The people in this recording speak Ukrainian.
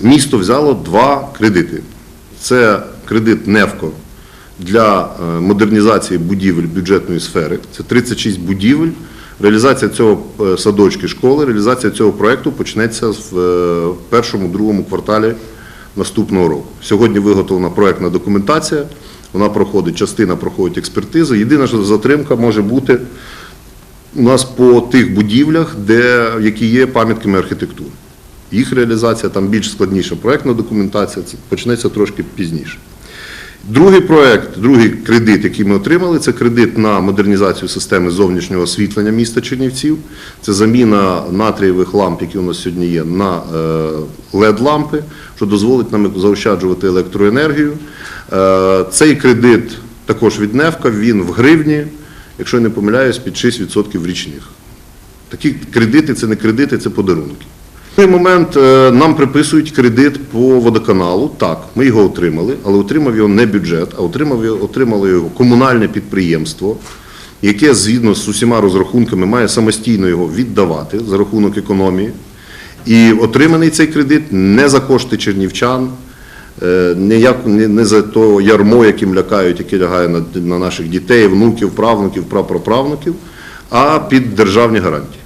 місто взяло два кредити. Це кредит НЕВКО для е, модернізації будівель бюджетної сфери. Це 36 будівель. Реалізація цього е, садочки школи, реалізація цього проєкту почнеться в е, першому-другому кварталі наступного року. Сьогодні виготовлена проєктна документація, вона проходить, частина проходить експертизи. Єдина що затримка може бути у нас по тих будівлях, де, які є пам'ятками архітектури. Їх реалізація там більш складніша проєктна документація, це почнеться трошки пізніше. Другий проект, другий кредит, який ми отримали, це кредит на модернізацію системи зовнішнього освітлення міста Чернівців. Це заміна натрієвих ламп, які у нас сьогодні є, на LED-лампи, що дозволить нам заощаджувати електроенергію. Е, Цей кредит також від НЕФКА, він в гривні, якщо я не помиляюсь, під 6% річних. Такі кредити це не кредити, це подарунки. В той момент е, нам приписують кредит по водоканалу. Так, ми його отримали, але отримав його не бюджет, а отримав отримало його комунальне підприємство, яке згідно з усіма розрахунками має самостійно його віддавати за рахунок економії. І отриманий цей кредит не за кошти чернівчан, е, не, за то ярмо, яким лякають, яке лягає на наших дітей, внуків, правнуків, прапраправнуків, а під державні гарантії.